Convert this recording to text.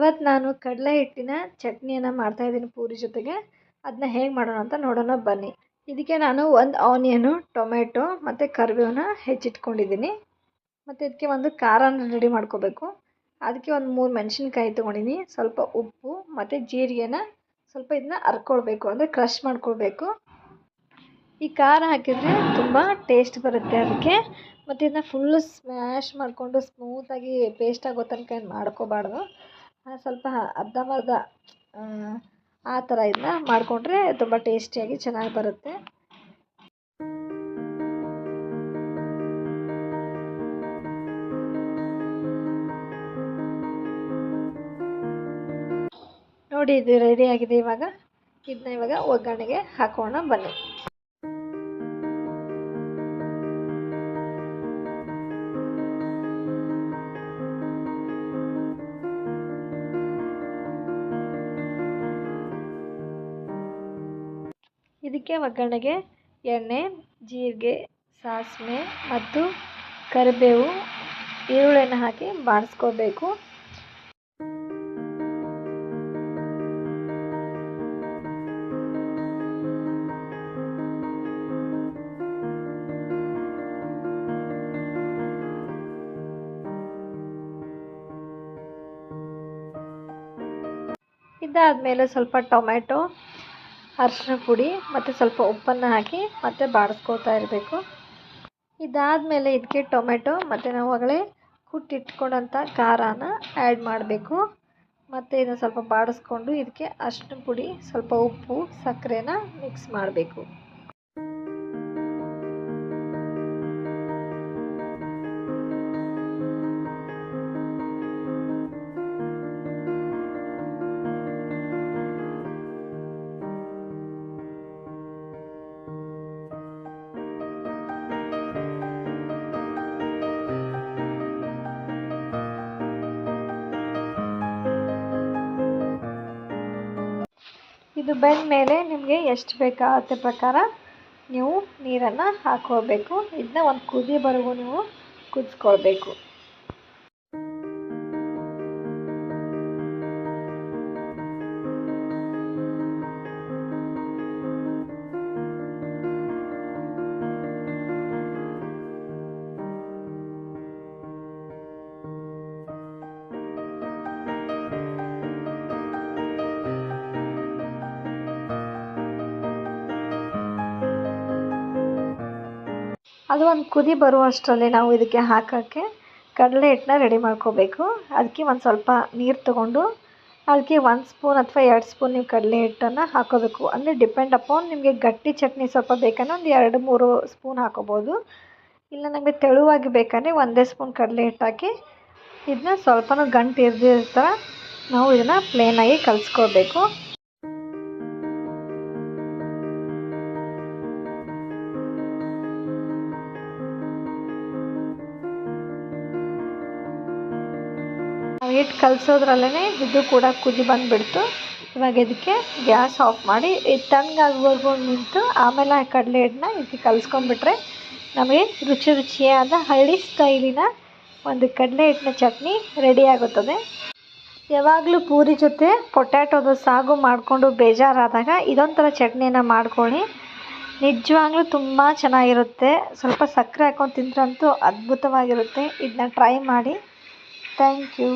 ಇವತ್ತು ನಾನು ಕಡಲೆ ಹಿಟ್ಟಿನ ಚಟ್ನಿಯನ್ನು ಮಾಡ್ತಾಯಿದ್ದೀನಿ ಪೂರಿ ಜೊತೆಗೆ. ಅದನ್ನ ಹೇಗೆ ಮಾಡೋಣ ಅಂತ ನೋಡೋಣ, ಬನ್ನಿ. ಇದಕ್ಕೆ ನಾನು ಒಂದು ಆನಿಯನು ಟೊಮೆಟೊ ಮತ್ತು ಕರಿಬೇವನ್ನ ಹೆಚ್ಚಿಟ್ಕೊಂಡಿದ್ದೀನಿ. ಮತ್ತು ಇದಕ್ಕೆ ಒಂದು ಖಾರನ ರೆಡಿ ಮಾಡ್ಕೋಬೇಕು. ಅದಕ್ಕೆ ಒಂದು ಮೂರು ಮೆಣಸಿನ್ಕಾಯಿ ತೊಗೊಂಡಿನಿ ಸ್ವಲ್ಪ ಉಪ್ಪು ಮತ್ತು ಜೀರಿಗೆನ ಸ್ವಲ್ಪ ಇದನ್ನ ಅರ್ಕೊಳ್ಬೇಕು, ಅಂದರೆ ಕ್ರಷ್ ಮಾಡ್ಕೊಳ್ಬೇಕು. ಈ ಖಾರ ಹಾಕಿದರೆ ತುಂಬ ಟೇಸ್ಟ್ ಬರುತ್ತೆ ಅದಕ್ಕೆ. ಮತ್ತು ಇದನ್ನ ಫುಲ್ಲು ಸ್ಮ್ಯಾಶ್ ಮಾಡಿಕೊಂಡು ಸ್ಮೂತಾಗಿ ಪೇಸ್ಟ್ ಆಗೋ ತನಕ ಏನು ಮಾಡ್ಕೋಬಾರ್ದು. ಸ್ವಲ್ಪ ಅರ್ಧಂಬರ್ಧ ಆ ಥರ ಇದನ್ನ ಮಾಡಿಕೊಂಡ್ರೆ ತುಂಬ ಟೇಸ್ಟಿಯಾಗಿ ಚೆನ್ನಾಗಿ ಬರುತ್ತೆ. ನೋಡಿ, ಇದು ರೆಡಿ ಆಗಿದೆ ಇವಾಗ. ಇದನ್ನ ಇವಾಗ ಒಗ್ಗರಣೆಗೆ ಹಾಕೋಣ, ಬನ್ನಿ. ಇದಕ್ಕೆ ಒಗ್ಗರಣೆಗೆ ಎಣ್ಣೆ ಜೀರಿಗೆ ಸಾಸಿವೆ ಮತ್ತು ಕರಿಬೇವು ಈರುಳ್ಳಿಯನ್ನು ಹಾಕಿ ಬಾಡಿಸ್ಕೋಬೇಕು ಇದಾದಮೇಲೆ ಸ್ವಲ್ಪ ಟೊಮೆಟೊ ಅರಿಶಿನ ಪುಡಿ ಮತ್ತು ಸ್ವಲ್ಪ ಉಪ್ಪನ್ನು ಹಾಕಿ ಮತ್ತೆ ಬಾಡಿಸ್ಕೊಳ್ತಾ ಇರಬೇಕು. ಇದಾದಮೇಲೆ ಇದಕ್ಕೆ ಟೊಮೆಟೊ ಮತ್ತು ನಾವು ಆಗಲೇ ಕುಟ್ಟಿಟ್ಕೊಂಡಂಥ ಖಾರನ ಆ್ಯಡ್ ಮಾಡಬೇಕು. ಮತ್ತು ಇದನ್ನು ಸ್ವಲ್ಪ ಬಾಡಿಸ್ಕೊಂಡು ಇದಕ್ಕೆ ಅರಿಶಿನ ಪುಡಿ, ಸ್ವಲ್ಪ ಉಪ್ಪು, ಸಕ್ಕರೆನ ಮಿಕ್ಸ್ ಮಾಡಬೇಕು. ಇದು ಬೆಂದ ಮೇಲೆ ನಿಮಗೆ ಎಷ್ಟು ಬೇಕಾಗತ್ತೆ ಪ್ರಕಾರ ನೀವು ನೀರನ್ನು ಹಾಕ್ಕೋಬೇಕು ಇದನ್ನ ಒಂದು ಕುದಿ ಬರೋವರೆಗೂ ನೀವು ಕುದಿಸ್ಕೊಳ್ಬೇಕು. ಅದು ಒಂದು ಕುದಿ ಬರುವಷ್ಟರಲ್ಲಿ ನಾವು ಇದಕ್ಕೆ ಹಾಕೋಕ್ಕೆ ಕಡಲೆ ಹಿಟ್ಟನ್ನ ರೆಡಿ ಮಾಡ್ಕೋಬೇಕು. ಅದಕ್ಕೆ ಒಂದು ಸ್ವಲ್ಪ ನೀರು ತಗೊಂಡು ಅದಕ್ಕೆ ಒಂದು ಸ್ಪೂನ್ ಅಥವಾ ಎರಡು ಸ್ಪೂನ್ ನೀವು ಕಡಲೆ ಹಿಟ್ಟನ್ನು ಹಾಕೋಬೇಕು. ಅಂದರೆ ಡಿಪೆಂಡ್ ಅಪಾನ್ ನಿಮಗೆ ಗಟ್ಟಿ ಚಟ್ನಿ ಸ್ವಲ್ಪ ಬೇಕಂದ್ರೆ ಒಂದು ಎರಡು ಮೂರು ಸ್ಪೂನ್ ಹಾಕೋಬೋದು. ಇಲ್ಲ ನಮಗೆ ತೆಳುವಾಗಿ ಬೇಕಂದರೆ ಒಂದೇ ಸ್ಪೂನ್ ಕಡಲೆ ಹಿಟ್ಟು ಹಾಕಿ ಇದನ್ನ ಸ್ವಲ್ಪನೂ ಗಂಟು ಇರದಿರೋ ಥರ ನಾವು ಇದನ್ನು ಪ್ಲೇನಾಗಿ ಕಲಿಸ್ಕೋಬೇಕು. ಹಿಟ್ಟು ಕಲಸೋದ್ರಲ್ಲೇ ಇದು ಕೂಡ ಕುದಿ ಬಂದುಬಿಡ್ತು. ಇವಾಗ ಇದಕ್ಕೆ ಗ್ಯಾಸ್ ಆಫ್ ಮಾಡಿ ಇದು ತಣ್ಣಗಾಗೋವರೆಗೂ ನಿಂತು ಆಮೇಲೆ ಆ ಕಡಲೆ ಹಿಟ್ಟನ್ನ ಇದಕ್ಕೆ ಕಲಸ್ಕೊಂಡ್ಬಿಟ್ರೆ ನಮಗೆ ರುಚಿ ರುಚಿಯಾದ ಹಳ್ಳಿ ಸ್ಟೈಲಿನ ಒಂದು ಕಡಲೆ ಹಿಟ್ಟಿನ ಚಟ್ನಿ ರೆಡಿ ಆಗುತ್ತದೆ. ಯಾವಾಗಲೂ ಪೂರಿ ಜೊತೆ ಪೊಟ್ಯಾಟೋದು ಸಾಗು ಮಾಡಿಕೊಂಡು ಬೇಜಾರಾದಾಗ ಇದೊಂಥರ ಚಟ್ನಿನ ಮಾಡ್ಕೊಳ್ಳಿ. ನಿಜವಾಗ್ಲೂ ತುಂಬ ಚೆನ್ನಾಗಿರುತ್ತೆ. ಸ್ವಲ್ಪ ಸಕ್ಕರೆ ಹಾಕ್ಕೊಂಡು ತಿಂದ್ರಂತೂ ಅದ್ಭುತವಾಗಿರುತ್ತೆ. ಇದನ್ನ ಟ್ರೈ ಮಾಡಿ. Thank you.